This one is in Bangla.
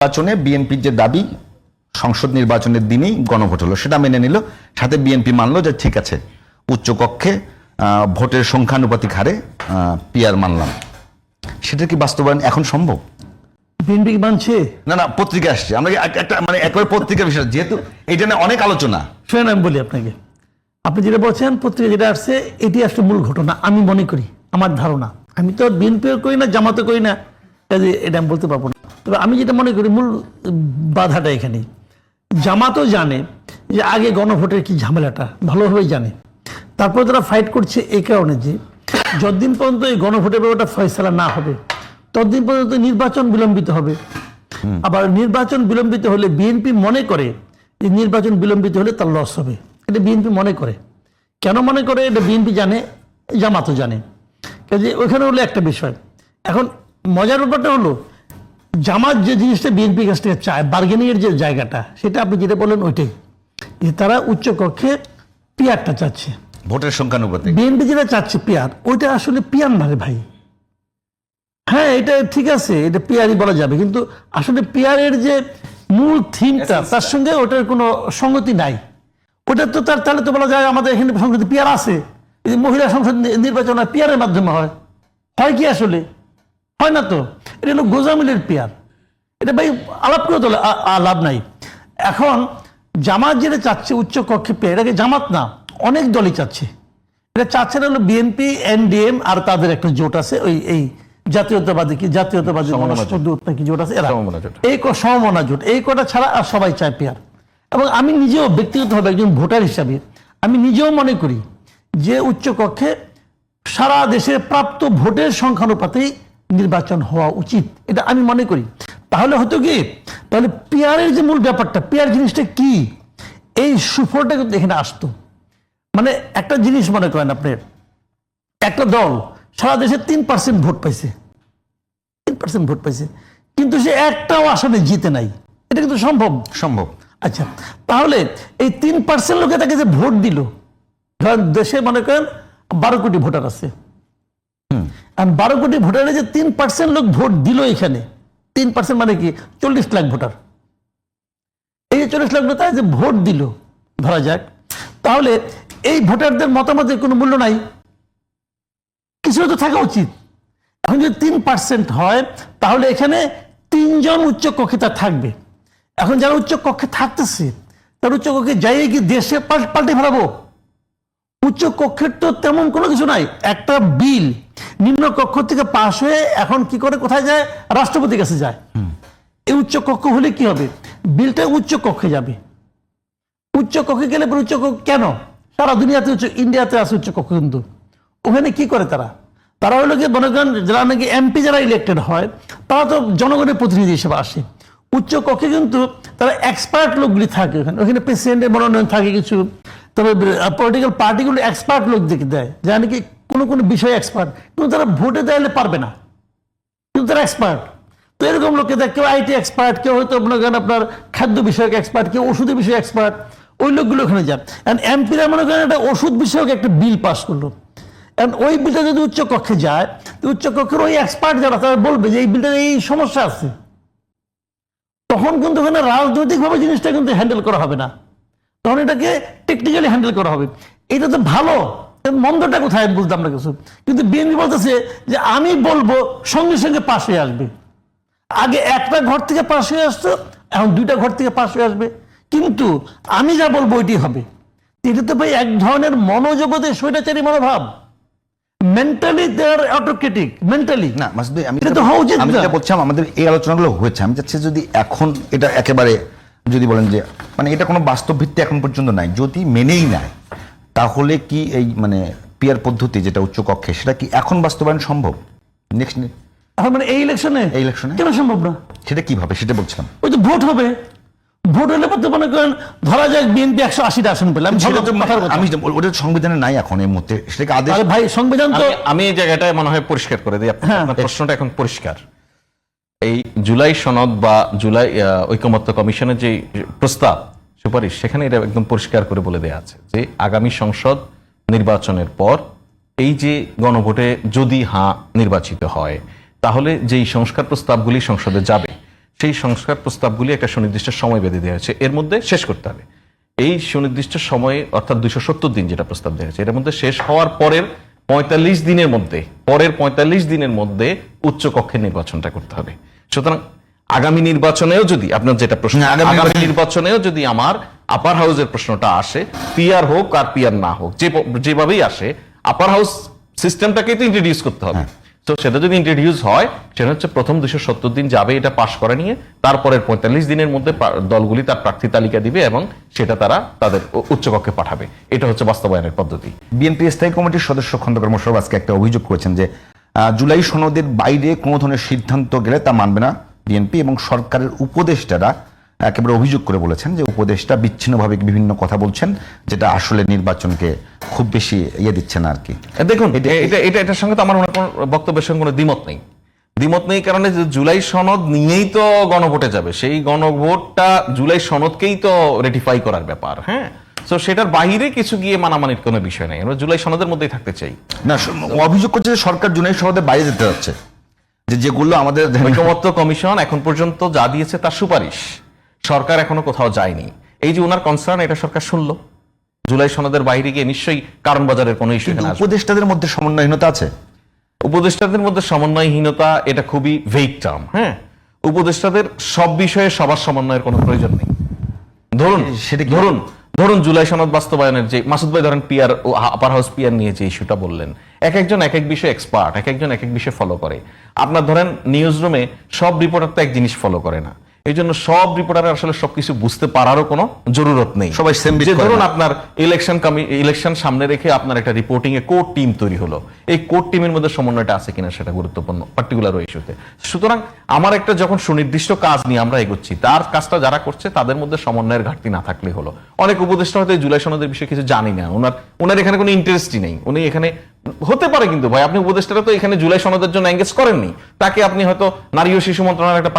নির্বাচনে বিএনপির যে দাবি সংসদ নির্বাচনের দিনেই গণভোট হলো সেটা মেনে নিল। সাথে বিএনপি মানলো যে ঠিক আছে উচ্চকক্ষে ভোটের সংখ্যানুপাতিক হারে পিয়ার মানলাম। সেটা কি বাস্তবায়ন এখন সম্ভব? বিএনপি মানছে? না না পত্রিকা আসছে। আমরা একটা মানে একবার পত্রিকার বিষয় যেহেতু এটা নিয়ে অনেক আলোচনা। শোনেন আমি বলি আপনাকে। আপনি যেটা বলছেন পত্রিকা যেটা আসছে এটি আসলে মূল ঘটনা আমি মনে করি আমার ধারণা। আমি তো বিএনপিও করি না জামাতে করি না কাজে এটা আমি বলতে পারব না। তবে আমি যেটা মনে করি মূল বাধাটা এখানেই। জামাতও জানে যে আগে গণভোটের কি ঝামেলাটা ভালোভাবেই জানে। তারপর তারা ফাইট করছে এই কারণে যে যতদিন পর্যন্ত এই গণভোটের ব্যাপারটা ফয়সলা না হবে ততদিন পর্যন্ত নির্বাচন বিলম্বিত হবে। আবার নির্বাচন বিলম্বিত হলে বিএনপি মনে করে যে নির্বাচন বিলম্বিত হলে তার লস হবে। এটা বিএনপি মনে করে। কেন মনে করে? এটা বিএনপি জানে জামাতও জানে। কাজে ওইখানে হলো একটা বিষয়। এখন মজার ব্যাপারটা হলো জামাত যে জিনিসটা বিএনপির কাছ থেকে চায় বার্গেনিং এর যে জায়গাটা সেটা আপনি যেটা বলেন ওইটাই যে তারা উচ্চ কক্ষে পিয়ারটা চাচ্ছে। ভোটের সংখ্যানুপাতিক বিএনপি যেটা চাচ্ছে পিয়ার ওইটা আসলে পিয়ার না রে ভাই। হ্যাঁ এটা ঠিক আছে এটা পিয়ারই বলা যাবে কিন্তু আসলে পিয়ারের যে মূল থিমটা তার সঙ্গে ওটার কোনো সঙ্গতি নাই। ওটা তো তার তাহলে তো বলা যায় আমাদের এখানে সংসদে পিয়ার আছে। মহিলা সংসদ নির্বাচন পিয়ারের মাধ্যমে হয়। হয় কি আসলে? হয় না তো? এটা হলো গোজামিলের পেয়ার। এটা ভাই আলাপ করে তো লাভ নাই। এখন জামাত যেটা চাচ্ছে উচ্চ কক্ষে পেয়ে এটাকে জামাত না অনেক দলই চাচ্ছে। এটা চাচ্ছে না হলো বিএনপি এনডিএম আর তাদের একটা জোট আছে ওই এই জাতীয়তাবাদী কি জাতীয়তাবাদী গণস্বদূত নাকি জোট আছে এরা। এই ক- সমমনা জোট। এই কটা ছাড়া আর সবাই চায় পেয়ার। এবং আমি নিজেও ব্যক্তিগতভাবে একজন ভোটার হিসাবে আমি নিজেও মনে করি যে উচ্চ কক্ষে সারা দেশের প্রাপ্ত ভোটের সংখ্যানুপাতেই নির্বাচন হওয়া উচিত। এটা আমি মনে করি। তাহলে হতো কি? তাহলে পেয়ারের যে মূল ব্যাপারটা পেয়ার জিনিসটা কি? এই সুফলটা কিন্তু এখানে আসতো। মানে একটা জিনিস মনে করেন আপনি একটা দল সারা দেশে তিন পার্সেন্ট ভোট পাইছে। তিন পার্সেন্ট ভোট পাইছে। কিন্তু সে একটাও আসনে জিতে নাই। এটা কিন্তু সম্ভব? সম্ভব। আচ্ছা তাহলে এই তিন পার্সেন্ট লোকে তাকে যে ভোট দিল ধরেন দেশে মনে করেন বারো কোটি ভোটার আছে। আর বারো কোটি ভোটারে যে তিন পার্সেন্ট লোক ভোট দিল এখানে, তিন পার্সেন্ট মানে কি? চল্লিশ লাখ ভোটার। এই যে চল্লিশ লাখ ভোটার যে ভোট দিল, ধরা যাক, তাহলে এই ভোটারদের মতামতের কোনো মূল্য নাই। কিছু তো থাকা উচিত। এখন যদি তিন পার্সেন্ট হয়, তাহলে এখানে তিনজন উচ্চ কক্ষে তার থাকবে। এখন যারা উচ্চ কক্ষে থাকতেছে, তার উচ্চ কক্ষে যাই কি দেশে পাল- পাল্টে ফেলাবো? উচ্চ কক্ষের তো তেমন কোনো কিছু নাই একটা বিল। নিম্ন কক্ষ থেকে পাশ হয়ে এখন কি করে কোথায় যায়? রাষ্ট্রপতির কাছে যায়। এই উচ্চ কক্ষ হলে কি হবে? বিলটা উচ্চ কক্ষে যাবে। উচ্চ কক্ষে গেলে পরে উচ্চ কক্ষ কেন? সারা দুনিয়াতে উচ্চ ইন্ডিয়াতে আছে উচ্চ কক্ষ কিন্তু। ওখানে কি করে তারা? তারা হলো কি মনে করেন যারা নাকি এমপি যারা ইলেক্টেড হয় তারা তো জনগণের প্রতিনিধি হিসেবে আসে। উচ্চ কক্ষে কিন্তু তারা এক্সপার্ট লোকগুলি থাকে ওখানে। ওখানে প্রেসিডেন্টের মনোনয়ন থাকে কিছু। তবে পলিটিক্যাল পার্টিগুলো এক্সপার্ট লোক দেখে দেয়। যারা নাকি কোনো কোনো বিষয়ে এক্সপার্ট কিন্তু তারা ভোটে দেয়ালে পারবে না। কিন্তু তারা এক্সপার্ট তো এরকম লোককে দেয় কেউ আইটি এক্সপার্ট কেউ হয়তো আপনার আপনার খাদ্য বিষয়ক এক্সপার্ট কেউ ওষুধের বিষয়ে এক্সপার্ট ওই লোকগুলো ওখানে যান অ্যান্ড এমপিরা মনে করেন একটা ওষুধ বিষয়ক একটা বিল পাস করল। অ্যান্ড ওই বিলটা যদি উচ্চ কক্ষে যায়, তো উচ্চ কক্ষের ওই এক্সপার্ট যারা, তারা বলবে যে এই বিলটার এই সমস্যা আছে। তখন কিন্তু ওখানে রাজনৈতিকভাবে জিনিসটা কিন্তু হ্যান্ডেল করা হবে না। তখন এটাকে টেকনিক্যালি হ্যান্ডেল করা হবে। এটা তো ভালো মন্দটা কোথায় বুঝতাম না কিছু। কিন্তু বিএনপি বলতেছে যে আমি বলব সঙ্গে সঙ্গে পাশ হয়ে আসবে। আগে একটা ঘর থেকে পাশ হয়ে আসতো এখন দুইটা ঘর থেকে পাশ হয়ে আসবে। কিন্তু আমি যা বলব ওইটি হবে। এটা তো ভাই এক ধরনের মনোজগতে স্বৈরাচারী মনোভাব। Mentally they are autocratic mentally না মাসুদ আমি এটা তো হওয়া উচিত আমি। যেটা বলছিলাম আমাদের এই আলোচনাগুলো হয়েছে। আমি চাচ্ছি যদি এখন এটা একেবারে যদি বলেন যে মানে এটা কোনো বাস্তব ভিত্তি এখন পর্যন্ত নাই। যদি মেনেই নেয় তাহলে কি এই মানে পিয়ার পদ্ধতি যেটা উচ্চ কক্ষে সেটা কি এখন বাস্তবায়ন সম্ভব? নেক্সট এখন মানে এই ইলেকশনে এই ইলেকশনে? কেন সম্ভব না? সেটা কীভাবে সেটা বলছিলাম। ওই তো ভোট হবে। ভোট হলে পর তো মনে করেন ধরা যাক বিএনপি একশো আশিটা আসন পেলাম। আমি ওটা সংবিধানে নাই এখন এই মুহূর্তে। সেটাকে আদেশ ভাই সংবিধান তো আমি- এই জায়গাটায় মনে হয় পরিষ্কার করে দিই। হ্যাঁ। আপনার প্রশ্নটা এখন পরিষ্কার। এই জুলাই সনদ বা জুলাই ঐকমত্য কমিশনের যে প্রস্তাব, সুপারিশ, সেখানে এটা একদম পরিষ্কার করে বলে দেওয়া আছে যে আগামী সংসদ নির্বাচনের পর এই যে গণভোটে যদি হাঁ নির্বাচিত হয়, তাহলে যেই সংস্কার প্রস্তাবগুলি সংসদে যাবে, সেই সংস্কার প্রস্তাবগুলি একটা সুনির্দিষ্ট সময় বেঁধে দেওয়া হয়েছে। এর মধ্যে শেষ করতে হবে। এই সুনির্দিষ্ট সময়ে, অর্থাৎ সত্তর দিন যেটা প্রস্তাব দেওয়া হয়েছে, এর মধ্যে শেষ হওয়ার পরের পঁয়তাল্লিশ দিনের মধ্যে পরের পঁয়তাল্লিশ দিনের মধ্যে উচ্চ কক্ষের নির্বাচনটা করতে হবে। সুতরাং আগামী নির্বাচনেও যদি আপনার যেটা প্রশ্ন না, আগামী নির্বাচনেও যদি আমার আপার হাউসের প্রশ্নটা আসে পিয়ার হোক আর পিয়ার না হোক যে যেভাবেই আসে আপার হাউস সিস্টেমটাকে তো ইন্ট্রোডিউস করতে হবে। তো সেটা যদি ইন্ট্রোডিউস হয়, সেটা হচ্ছে প্রথম দুশো সত্তর দিন যাবে এটা পাশ করে নিয়ে, তারপরের পঁয়তাল্লিশ দিনের মধ্যে দলগুলি তার প্রার্থী তালিকা দিবে এবং সেটা তারা তাদের উচ্চকক্ষে পাঠাবে। এটা হচ্ছে বাস্তবায়নের পদ্ধতি। বিএনপি স্থায়ী কমিটির সদস্য খন্দকার মোশারফ আজকে একটা অভিযোগ করেছেন যে জুলাই সনদের বাইরে কোনো ধরনের সিদ্ধান্ত গেলে তা মানবে না বিএনপি এবং সরকারের উপদেষ্টারা একেবারে অভিযোগ করে বলেছেন যে উপদেষ্টা বিচ্ছিন্নভাবে বিভিন্ন কথা বলছেন যেটা আসলে নির্বাচনকে খুব বেশি ইয়ে দিচ্ছে না আর কি। দেখুন এটা এটা এটার সঙ্গে তো আমার কোনো বক্তব্যের সঙ্গে কোনো দ্বিমত নেই। দ্বিমত নেই কারণে যে জুলাই সনদ নিয়েই তো গণভোটে যাবে সেই গণভোটটা জুলাই সনদকেই তো রেটিফাই করার ব্যাপার হ্যাঁ? তো সেটার বাইরে কিছু গিয়ে মানামানির কোনো বিষয় নেই আমরা জুলাই সনদের মধ্যেই থাকতে চাই। না অভিযোগ করছে যে সরকার জুলাই সনদের বাইরে যেতে যাচ্ছে। যে যেগুলো আমাদের ঐকমত্য কমিশন এখন পর্যন্ত যা দিয়েছে তার সুপারিশ। সরকার এখনও কোথাও যায়নি। এই যে ওনার কনসার্ন এটা সরকার শুনলো। জুলাই সনদের বাইরে গিয়ে নিশ্চয়ই কারণ বাজারের কোনো ইস্যু। উপদেষ্টাদের মধ্যে সমন্বয়হীনতা আছে? উপদেষ্টাদের মধ্যে সমন্বয়হীনতা এটা খুবই ভেইক টার্ম হ্যাঁ? উপদেষ্টাদের সব বিষয়ে সবার সমন্বয়ের কোনো প্রয়োজন নেই। ধরুন সেটা ধরুন ধরুন জুলাই সনদ বাস্তবায়নের যে মাসুদ ভাই ধরেন পিয়ার ও আপার হাউস পিয়ার নিয়ে যে ইস্যুটা বললেন এক একজন এক এক বিষয়ে এক্সপার্ট এক একজন এক এক বিষয়ে ফলো করে। আপনার ধরেন নিউজ রুমে সব রিপোর্টার তো এক জিনিস ফলো করে না। এই জন্য সব রিপোর্টারের আসলে সবকিছু বুঝতে পারারও কোনো জরুরত নেই। সবাই bit যে ধরুন আপনার ইলেকশন কমি ইলেকশন সামনে রেখে আপনার একটা রিপোর্টিং এ কোর টিম তৈরি হলো। এই কোর টিমের মধ্যে সমন্বয়টা আছে কিনা সেটা গুরুত্বপূর্ণ পার্টিকুলার ইস্যুতে সুতরাং আমার একটা যখন সুনির্দিষ্ট কাজ নিয়ে আমরা এগোচ্ছি তার কাজটা যারা করছে তাদের মধ্যে সমন্বয়ের ঘাটতি না থাকলে হলো। অনেক উপদেষ্টা হয়তো জুলাই সনদের বিষয়ে কিছু জানি না। ওনার ওনার এখানে কোনো ইন্টারেস্টই নেই। উনি এখানে হতে পারে কিন্তু ভাই আপনি উপদেষ্টারা তো এখানে জুলাই সনদের জন্য এঙ্গেজ করেননি। তাকে আপনি হয়তো নারী ও শিশু মন্ত্রণালয়ের একটা